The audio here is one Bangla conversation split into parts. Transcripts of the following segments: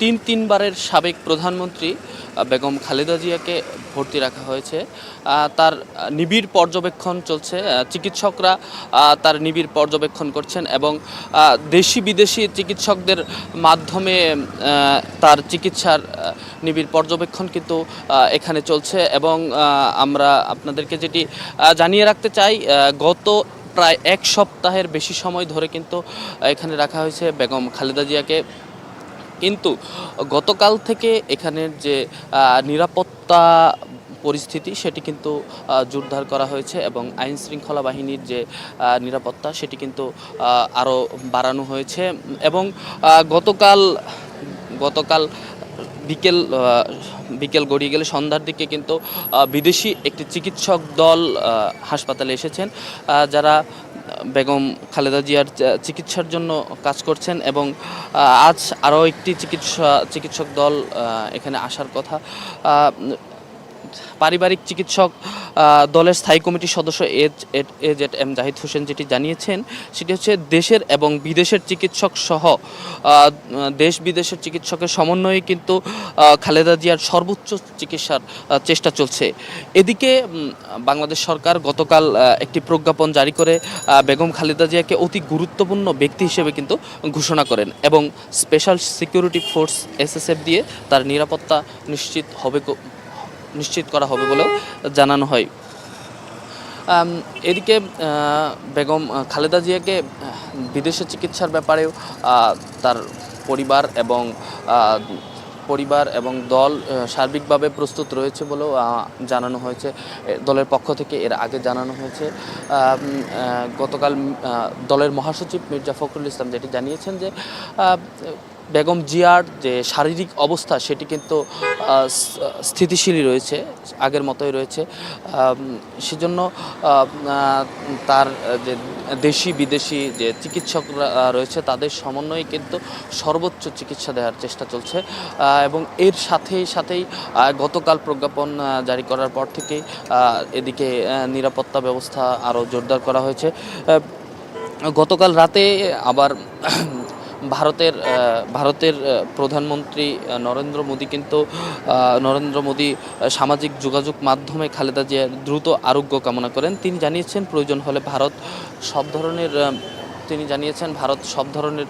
তিন তিনবারের সাবেক প্রধানমন্ত্রী বেগম খালেদা জিয়াকে ভর্তি রাখা হয়েছে। তার নিবিড় পর্যবেক্ষণ চলছে। চিকিৎসকরা তার নিবিড় পর্যবেক্ষণ করছেন এবং দেশি বিদেশি চিকিৎসকদের মাধ্যমে তার চিকিৎসার নিবিড় পর্যবেক্ষণ কিন্তু এখানে চলছে এবং আমরা আপনাদেরকে যেটি জানিয়ে রাখতে চাই গত প্রায় এক সপ্তাহের বেশি সময় ধরে কিন্তু এখানে রাখা হয়েছে বেগম খালেদা জিয়াকে। কিন্তু গতকাল থেকে এখানের যে নিরাপত্তা পরিস্থিতি সেটি কিন্তু জোরদার করা হয়েছে এবং আইন শৃঙ্খলা বাহিনীর যে নিরাপত্তা সেটি কিন্তু আরও বাড়ানো হয়েছে এবং গতকাল গতকাল বিকেল বিকেল গড়িয়ে গেলে সন্ধ্যার দিকে কিন্তু বিদেশি একটি চিকিৎসক দল হাসপাতালে এসেছেন। যারা বেগম খালেদা জিয়ার চিকিৎসার জন্য কাজ করছেন এবং আজ আরও একটি চিকিৎসা, চিকিৎসক দল এখানে আসার কথা। পারিবারিক চিকিৎসক দলের স্থায়ী কমিটির সদস্য age A Z M Zahid Hossain যেটি জানিয়েছেন, সেটি হচ্ছে দেশের এবং বিদেশের চিকিৎসক সহ দেশ বিদেশের চিকিৎসকের সমন্বয়ে কিন্তু খালেদা জিয়ার সর্বোচ্চ চিকিৎসার চেষ্টা চলছে। এদিকে বাংলাদেশ সরকার গতকাল একটি প্রজ্ঞাপন জারি করে বেগম খালেদা জিয়াকে অতি গুরুত্বপূর্ণ ব্যক্তি হিসেবে কিন্তু ঘোষণা করেন এবং স্পেশাল সিকিউরিটি ফোর্স এসএসএফ দিয়ে তার নিরাপত্তা নিশ্চিত হবে নিশ্চিত করা হবে বলেও জানানো হয়। এদিকে বেগম খালেদা জিয়াকে বিদেশে চিকিৎসার ব্যাপারেও তার পরিবার এবং পরিবার এবং দল সার্বিকভাবে প্রস্তুত রয়েছে বলেও জানানো হয়েছে। দলের পক্ষ থেকে এর আগে জানানো হয়েছে। গতকাল দলের মহাসচিব মির্জা ফখরুল ইসলাম যেটি জানিয়েছেন যে বেগম জিয়ার যে শারীরিক অবস্থা সেটি কিন্তু স্থিতিশীলই রয়েছে আগের মতোই রয়েছে। সেজন্য তার যে দেশি বিদেশি যে চিকিৎসকরা রয়েছে তাদের সমন্বয়ে কিন্তু সর্বোচ্চ চিকিৎসা দেওয়ার চেষ্টা চলছে। এবং এর সাথেই সাথেই গতকাল প্রজ্ঞাপন জারি করার পর আহ, এদিকে নিরাপত্তা ব্যবস্থা আরও জোরদার করা হয়েছে। গতকাল রাতে আবার ভারতের ভারতের প্রধানমন্ত্রী নরেন্দ্র মোদী কিন্তু নরেন্দ্র মোদী সামাজিক যোগাযোগ মাধ্যমে খালেদা জিয়ার দ্রুত আরোগ্য কামনা করেন। তিনি জানিয়েছেন প্রয়োজন হলে ভারত সব ধরনের তিনি জানিয়েছেন ভারত সব ধরনের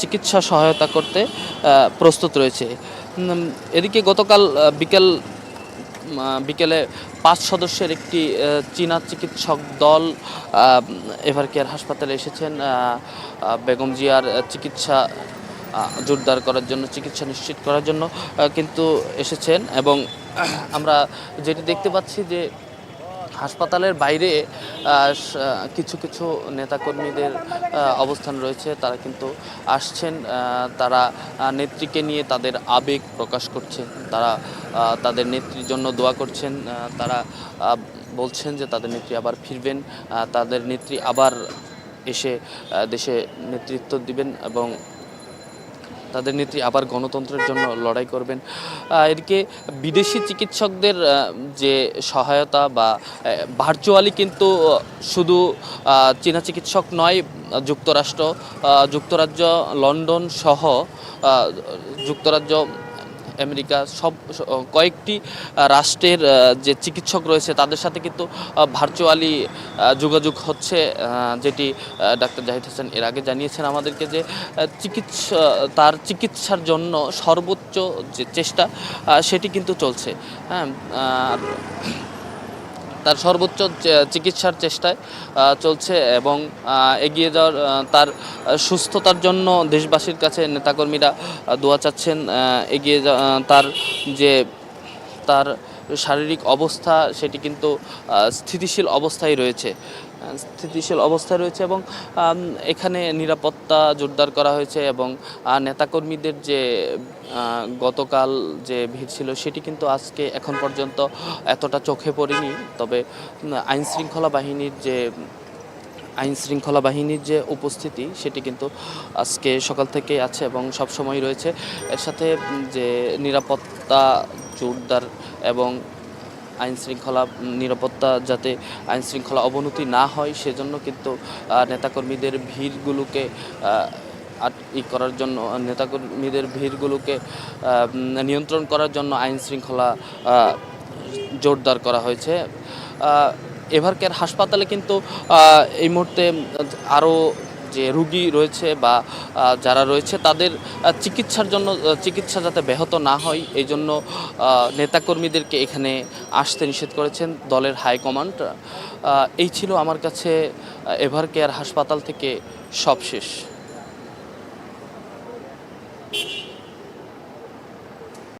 চিকিৎসা সহায়তা করতে প্রস্তুত রয়েছে। এদিকে গতকাল বিকেল বিকেলে পাঁচ সদস্যের একটি চীনা চিকিৎসক দল এভার কেয়ার হাসপাতালে এসেছেন। বেগম জিয়ার চিকিৎসা জোরদার করার জন্য, চিকিৎসা নিশ্চিত করার জন্য কিন্তু এসেছেন এবং আমরা যেটি দেখতে পাচ্ছি যে হাসপাতালের বাইরে কিছু কিছু নেতাকর্মীদের অবস্থান রয়েছে। তারা কিন্তু আসছেন তারা নেত্রীকে নিয়ে তাদের আবেগ প্রকাশ করছে তারা তাদের নেত্রীর জন্য দোয়া করছেন। তারা বলছেন যে তাদের নেত্রী আবার ফিরবেন। তাদের নেত্রী আবার এসে দেশে নেতৃত্ব দিবেন এবং তাদের নেত্রী আবার গণতন্ত্রের জন্য লড়াই করবেন। এদিকে বিদেশি চিকিৎসকদের যে সহায়তা বা ভার্চুয়ালি কিন্তু শুধু চীনা চিকিৎসক নয়, যুক্তরাষ্ট্র যুক্তরাজ্য, লন্ডন সহ যুক্তরাজ্য আমেরিকা, সব কয়েকটি রাষ্ট্রের যে চিকিৎসক রয়েছে তাদের সাথে কিন্তু ভার্চুয়ালি যোগাযোগ হচ্ছে যেটি ডাক্তার জাহিদ হোসেন এর আগে জানিয়েছেন আমাদেরকে যে চিকিৎসা তার চিকিৎসার জন্য সর্বোচ্চ যে চেষ্টা সেটি কিন্তু চলছে। হ্যাঁ আর তার সর্বোচ্চ চিকিৎসার চেষ্টায় চলছে এবং এগিয়ে যাওয়ার তার সুস্থতার জন্য দেশবাসীর কাছে নেতাকর্মীরা দোয়া চাচ্ছেন এগিয়ে তার যে, তার শারীরিক অবস্থা সেটি কিন্তু স্থিতিশীল অবস্থায় রয়েছে। স্থিতিশীল অবস্থায় রয়েছে এবং এখানে নিরাপত্তা জোরদার করা হয়েছে এবং নেতাকর্মীদের যে গতকাল যে ভিড় ছিল সেটি কিন্তু আজকে এখন পর্যন্ত এতটা চোখে পড়েনি। তবে আইনশৃঙ্খলা বাহিনীর যে আইন শৃঙ্খলা বাহিনীর যে উপস্থিতি, সেটি কিন্তু আজকে সকাল থেকেই আছে এবং সব সময় রয়েছে। এর সাথে যে নিরাপত্তা জোরদার এবং আইন শৃঙ্খলা নিরাপত্তা যাতে আইন শৃঙ্খলা অবনতি না হয়, সেজন্য কিন্তু নেতাকর্মীদের ভিড়গুলোকে ই করার জন্য, নেতাকর্মীদের ভিড়গুলোকে নিয়ন্ত্রণ করার জন্য আইন শৃঙ্খলা জোরদার করা হয়েছে। এভারকেয়ার হাসপাতালে কিন্তু এই মুহূর্তে আরও যে রুগী রয়েছে বা যারা রয়েছে তাদের চিকিৎসার জন্য চিকিৎসা যাতে ব্যাহত না হয়, এই জন্য নেতাকর্মীদেরকে এখানে আসতে নিষেধ করেছেন দলের হাইকমান্ড এই ছিল আমার কাছে এভার কেয়ার হাসপাতাল থেকে সবশেষ।